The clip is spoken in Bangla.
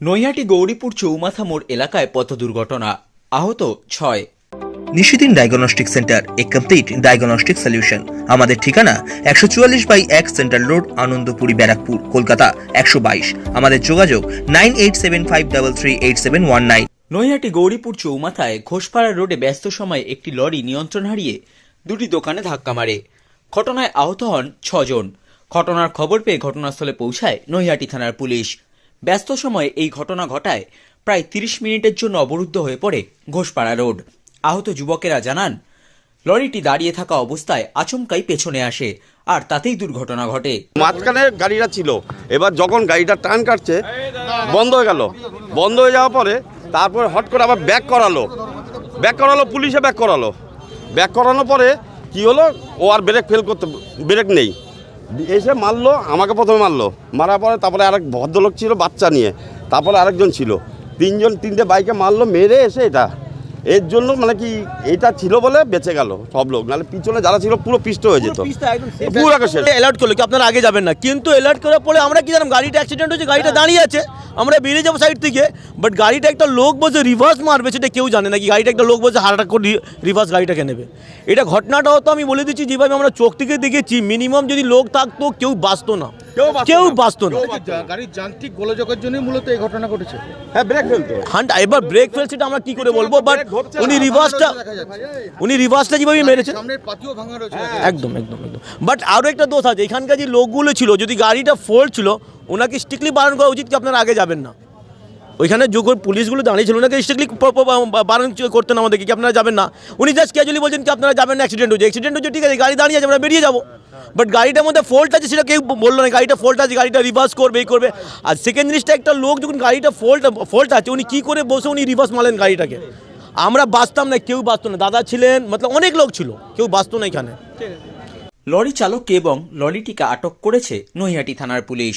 নৈহাটি গৌরীপুর চৌমাথা মোড় এলাকায় পথ দুর্ঘটনা। আহত ছয়। নিশিদিন ডায়াগনস্টিক সেন্টার এ কমপ্লিট ডায়াগনস্টিক সলিউশন। আমাদের ঠিকানা একশো চুয়াল্লিশ বাই এক সেন্ট্রাল রোড আনন্দপুরি ব্যারাকপুর কলকাতা একশো বাইশ। আমাদের যোগাযোগ nine eight seven five double three eight seven one nine. Naihati Gouripur চৌমাথায় Ghoshpara রোডে ব্যস্ত সময়ে একটি লরি নিয়ন্ত্রণ হারিয়ে দুটি দোকানে ধাক্কা মারে। ঘটনায় আহত হন ছজন। ঘটনার খবর পেয়ে ঘটনাস্থলে পৌঁছায় নৈহাটি থানার পুলিশ। ব্যস্ত সময়ে এই ঘটনা ঘটায় প্রায় তিরিশ মিনিটের জন্য অবরুদ্ধ হয়ে পড়ে ঘোষপাড়া রোড। আহত যুবকেরা জানান, লরিটি দাঁড়িয়ে থাকা অবস্থায় আচমকাই পেছনে আসে আর তাতেই দুর্ঘটনা ঘটে। মাঝখানে গাড়িটা ছিল, এবার যখন গাড়িটা টান কাটছে, বন্ধ হয়ে গেল। বন্ধ হয়ে যাওয়ার পরে তারপরে হট করে আবার ব্যাক করালো। ব্যাক করালো, পুলিশে ব্যাক করালো। ব্যাক করানোর পরে কি হলো, ও আর ব্রেক ফেল করতে, ব্রেক নেই। এসে মারলো আমাকে প্রথমে মারলো। মারার পরে তারপরে আরেক ভদ্রলোক ছিল বাচ্চা নিয়ে। তারপরে আরেকজন ছিল। তিনজন তিনটে বাইকে মারলো মেরে এসে এটা। এর জন্য মানে কি এটা ছিল বলে বেঁচে গেল সব লোক। নাহলে পিছনে যারা ছিল পুরো পিষ্ট হয়ে যেত। পুরো অ্যালার্ট করল কি আপনারা আগে যাবেন না। কিন্তু অ্যালার্ট করার পরে আমরা কি জানলাম গাড়িটা অ্যাক্সিডেন্ট হয়েছে গাড়িটা দাঁড়িয়ে আছে। আমরা বেরিয়ে যাব সাইড থেকে বাট গাড়িটা একটা লোক বসে রিভার্স মারবে সেটা কেউ জানে না কি গাড়িটা একটা লোক বসে হারাটা করে রিভার্স গাড়িটাকে নেবে। এটা ঘটনাটা হতো আমি বলে দিচ্ছি যেভাবে আমরা চোখ থেকে দেখেছি মিনিমাম যদি লোক থাকতো কেউ বাঁচতো না। কেউ বাঁচতো কেউ না। বাঁচতো না। গাড়ির যান্ত্রিক গোলযোগের জন্যই মূলত এই ঘটনা ঘটেছে। হ্যাঁ ব্রেক ফেলতো হান্ট এবার ব্রেক ফেল সেটা আমরা কি করে বলব? বাট উনি রিভার্সটা উনি রিভার্সটা যেভাবে মেরেছে? সামনের পাতিও ভাঙা রয়েছে। একদম একদম একদম। বাট আরও একটা দোষ আছে এখানকার যে লোকগুলো ছিল যদি গাড়িটা ফোল্ড ছিল ওনাকে স্ট্রিক্টলি বারণ করা উচিত কি আপনারা আগে যাবেন না? ওইখানে যখন পুলিশগুলো দাঁড়িয়ে ছিল, ওনাকে স্ট্রিক্টলি বারণ করতেন আমাদেরকে কি আপনারা যাবেন না? উনি জাস্ট ক্যাজুয়ালি বলছেন কি আপনারা যাবেন না অ্যাক্সিডেন্ট হয়েছে। অ্যাক্সিডেন্ট হয়েছে, ঠিক আছে, গাড়ি দাঁড়িয়ে আছে, আমরা বেরিয়ে যাব। বাট গাড়িটার মধ্যে ফোল্ট আছে সেটা কেউ বলল না, গাড়িটা ফোল্ট আছে, গাড়িটা রিভার্স করবে, এই করবে। আর সেকেন্ড জিনিসটা, একটা লোক যখন গাড়িটা ফোল্ট ফোল্ট আছে, উনি কী করে বসে, উনি রিভার্স মারলেন গাড়িটাকে? আমরা বাঁচতাম না, কেউ বাঁচতো না। দাদা ছিলেন, মতলব অনেক লোক ছিল, কেউ বাঁচতো না এখানে। লরি চালক এবং লরিটিকে আটক করেছে নৈহাটি থানার পুলিশ।